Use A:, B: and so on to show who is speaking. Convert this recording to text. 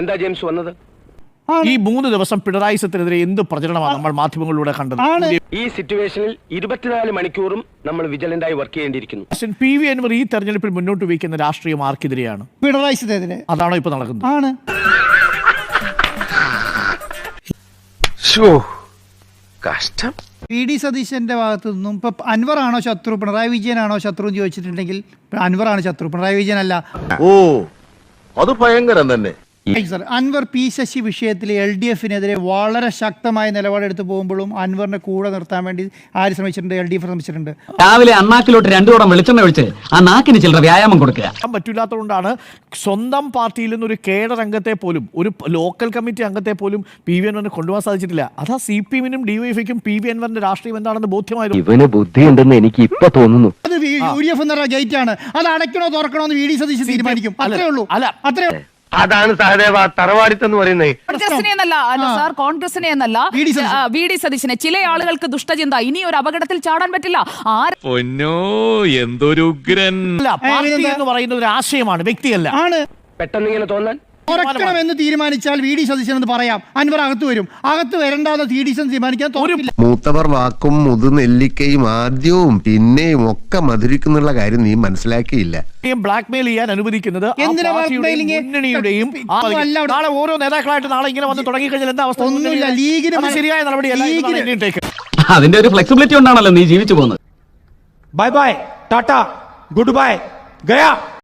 A: എന്താ ജെയിംസ് വന്നത്?
B: ഈ മൂന്ന് ദിവസം പിണറായി സത്തിനെതിരെ എന്ത് പ്രചരണമാണ് നമ്മൾ മാധ്യമങ്ങളിലൂടെ കണ്ടത്?
A: ഈ സിറ്റുവേഷനിൽ ഇരുപത്തിനാല് മണിക്കൂറും നമ്മൾ വിജിലന്റായി വർക്ക് ചെയ്യേണ്ടിയിരിക്കുന്നു.
B: പി വി അൻവർ ഈ തെരഞ്ഞെടുപ്പിൽ മുന്നോട്ട് വയ്ക്കുന്ന രാഷ്ട്രീയം ആർക്കെതിരെയാണ്
C: പിണറായി സത്തിനെതിരെ
B: അതാണോ ഇപ്പൊ നടക്കുന്നത്?
C: ആണ്.
D: കഷ്ടം.
C: പി ഡി സതീശന്റെ ഭാഗത്തു നിന്നും ഇപ്പൊ അൻവർ ആണോ ശത്രു പിണറായി വിജയനാണോ ശത്രു എന്ന് ചോദിച്ചിട്ടുണ്ടെങ്കിൽ ആണ് ശത്രു പിണറായി വിജയൻ അല്ല
D: ഓ അത് ഭയങ്കരം തന്നെ.
C: സർ അൻവർ പി ശശി വിഷയത്തിൽ എൽ ഡി എഫിനെതിരെ വളരെ ശക്തമായ നിലപാടെടുത്ത് പോകുമ്പോഴും അൻവറിനെ കൂടെ നിർത്താൻ വേണ്ടി ആര് ശ്രമിച്ചിട്ടുണ്ട്? എൽ ഡി എഫ് ശ്രമിച്ചിട്ടുണ്ട്.
E: രാവിലെ അണ്ണാക്കിലോട്ട് രണ്ടു വെളിച്ചെണ്ണ ഒഴിച്ച് ആ നാക്കിന് ചില്ലറ വ്യായാമം കൊടുക്കുക.
B: പറ്റില്ലാത്തതുകൊണ്ടാണ് സ്വന്തം പാർട്ടിയിൽ നിന്ന് ഒരു കേഡർ അംഗത്തെ പോലും ഒരു ലോക്കൽ കമ്മിറ്റി അംഗത്തെ പോലും പി വി അൻവറിന് കൊണ്ടുപോകാൻ സാധിച്ചിട്ടില്ല. അതാ സി പി എമ്മിനും ഡിവൈഎഫിക്കും പി വി അൻവറിന്റെ രാഷ്ട്രീയം എന്താണെന്ന് ബോധ്യമായിരുന്നു
F: ഇവന് ബുദ്ധിയുണ്ടെന്ന് എനിക്ക് ഇപ്പൊ തോന്നുന്നു.
C: അത് യു ഡി എഫ് എന്ന് പറഞ്ഞ ഗേറ്റ് ആണ്. അത് അടയ്ക്കണോ തുറക്കണോ എന്ന് വി ഡി സതീശൻ തീരുമാനിക്കും. അത്രേ ഉള്ളൂ.
B: അല്ല.
C: അത്രേ
A: അതാണ് സഹദേവ തറവാടിത്തം എന്ന് പറയുന്നത്.
G: കോൺഗ്രസിനെ എന്നല്ല അല്ല സാർ കോൺഗ്രസിനെ എന്നല്ല
C: V D Satheesan.
G: V D സതീശനെ. ചില ആളുകൾക്ക് ദുഷ്ടചിന്ത ഇനി ഒരു അപകടത്തിൽ ചാടാൻ പറ്റില്ല. ആര്
H: പൊന്നോ എന്തൊരു ഉഗ്രൻ
B: അല്ല പാർട്ടി എന്ന് പറയുന്നത് ഒരു ആശയമാണ് വ്യക്തിയല്ല.
C: ആണ്.
A: പെട്ടെന്ന് ഇങ്ങനെ തോന്നാൻ?
C: കുറയ്ക്കണം എന്ന് തീരുമാനിച്ചാൽ വി ഡി സതീശൻ എന്ന് പറയാം. അൻവർ അകത്ത് വരും. അകത്ത് വരണ്ടാതെ വി ഡി സതീശൻ തീരുമാനിക്കാൻ
D: മൂത്തവർ വാക്കും മുതുനെല്ലിക്കയും ആദ്യവും പിന്നെയും ഒക്കെ മധുരിക്കുന്നുള്ള കാര്യം നീ മനസ്സിലാക്കിയില്ല.
B: ബ്ലാക്ക് മെയിൽ ചെയ്യാൻ അനുവദിക്കുന്നത് ഓരോ നേതാക്കളായിട്ട് നാളെ ഇങ്ങനെ വന്ന് തുടങ്ങി കഴിഞ്ഞാൽ എന്താ അവസ്ഥ?
C: ഒന്നുമില്ല. ലീഗിന്
B: ശരിയായ നടപടിയല്ല
E: അതിന്റെ ഒരു ഫ്ലെക്സിബിലിറ്റി ഉണ്ടാണല്ലോ നീ ജീവിച്ചു പോകുന്നത്.
I: Bye bye tata good bye Gaya